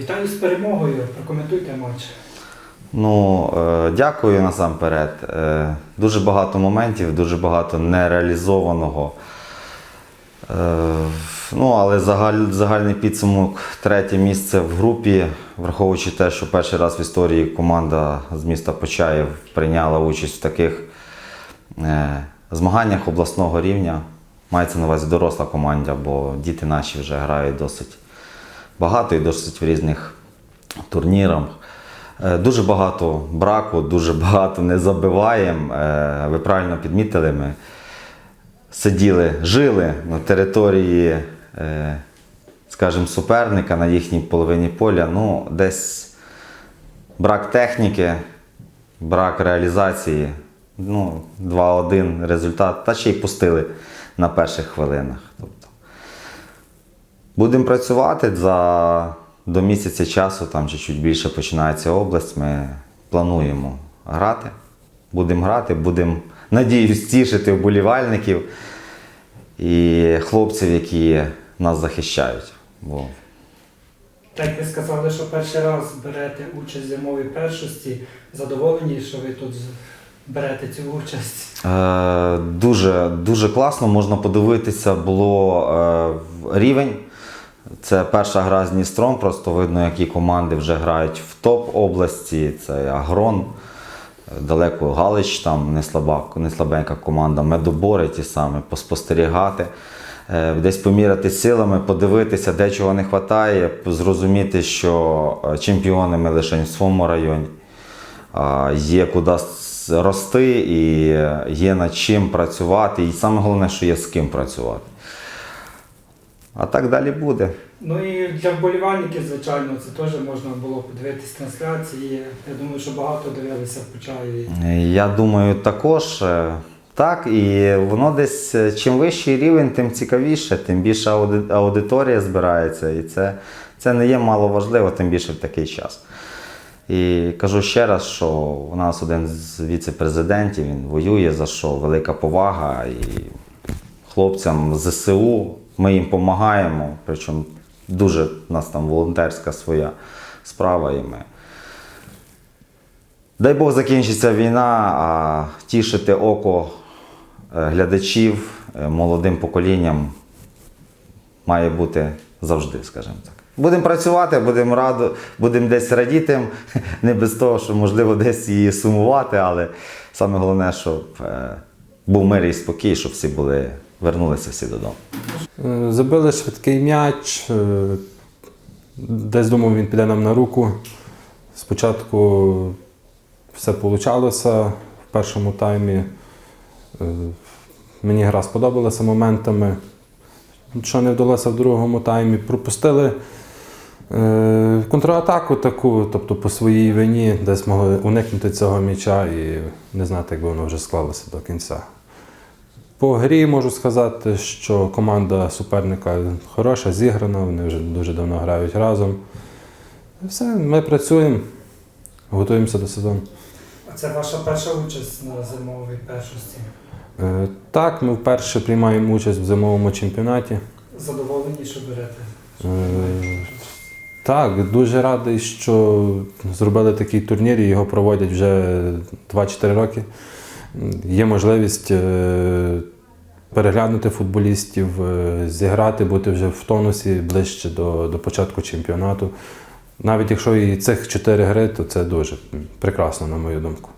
Вітаю з перемогою. Прокоментуйте матч. Ну, е, дякую насамперед. Е, дуже багато моментів, дуже багато нереалізованого. Е, ну, але загаль, загальний підсумок третє місце в групі, враховуючи те, що перший раз в історії команда з міста Почаїв прийняла участь в таких змаганнях обласного рівня. Мається на увазі доросла команда, бо діти наші вже грають досить багато і досить в різних турнірах. Е, Дуже багато браку, дуже багато не забиваємо. Е, Ви правильно підмітили, ми сиділи, жили на території, е, скажімо, суперника на їхній половині поля. Ну, десь брак техніки, брак реалізації. Ну, 2-1 результат. Та ще й пустили на перших хвилинах. Будемо працювати за до місяця часу, там чи чуть більше починається область. Ми плануємо грати. Будемо грати, будемо, надіюсь, тішити вболівальників і хлопців, які нас захищають. Бо Так ви сказали, що перший раз берете участь в зимовій першості. Задоволені, що ви тут берете цю участь. Е, дуже, дуже класно, можна подивитися, було е, рівень. Це перша гра з Дністром, просто видно, які команди вже грають в топ області. Це Агрон, е, далеко Галич, там не, слаба, не слабенька команда, медобори ті самі, поспостерігати. Е, Десь поміряти силами, подивитися, де чого не вистачає, зрозуміти, що е, чемпіони ми лише в своєму районі. Є куди рости і є над чим працювати. І саме головне, що є з ким працювати. А так далі буде. Ну і для вболівальників, звичайно, це теж можна було подивитись трансляції. Я думаю, що багато дивилися в Почаєві. Я думаю, також е, так, і воно десь е, чим вищий рівень, тим цікавіше, тим більше аудиторія збирається. І це, це не є мало важливо, тим більше в такий час. І кажу ще раз, що у нас один з віце-президентів, він воює за що велика повага. І хлопцям ЗСУ ми їм допомагаємо. Причому дуже у нас там волонтерська своя справа. І ми Дай Бог закінчиться війна, а тішити око е, глядачів е, молодим поколінням має бути завжди, скажімо так. Будемо працювати, будемо радо, будемо десь радіти, не без того, що можливо десь і сумувати, але саме головне, щоб е, був мир і спокій, щоб всі були, вернулися всі додому. Е, Забили швидкий м'яч. е, Десь думав, він піде нам на руку. Спочатку все вийшло в першому таймі. Е, Мені гра сподобалася моментами. Що не вдалося в другому таймі, пропустили контратаку таку, тобто по своїй вині, десь могли уникнути цього м'яча і не знати, як би воно вже склалося до кінця. По грі можу сказати, що команда суперника хороша, зіграна, вони вже дуже давно грають разом. Все, ми працюємо, готуємося до сезону. А це ваша перша участь на зимовій першості. Е, Так, ми вперше приймаємо участь в зимовому чемпіонаті. Задоволені, що берете. Е, Так, дуже радий, що зробили такий турнір і його проводять вже 2-4 роки. Є можливість е, переглянути футболістів, е, зіграти, бути вже в тонусі ближче до, до початку чемпіонату. Навіть якщо і цих чотири гри, то це дуже прекрасно, на мою думку.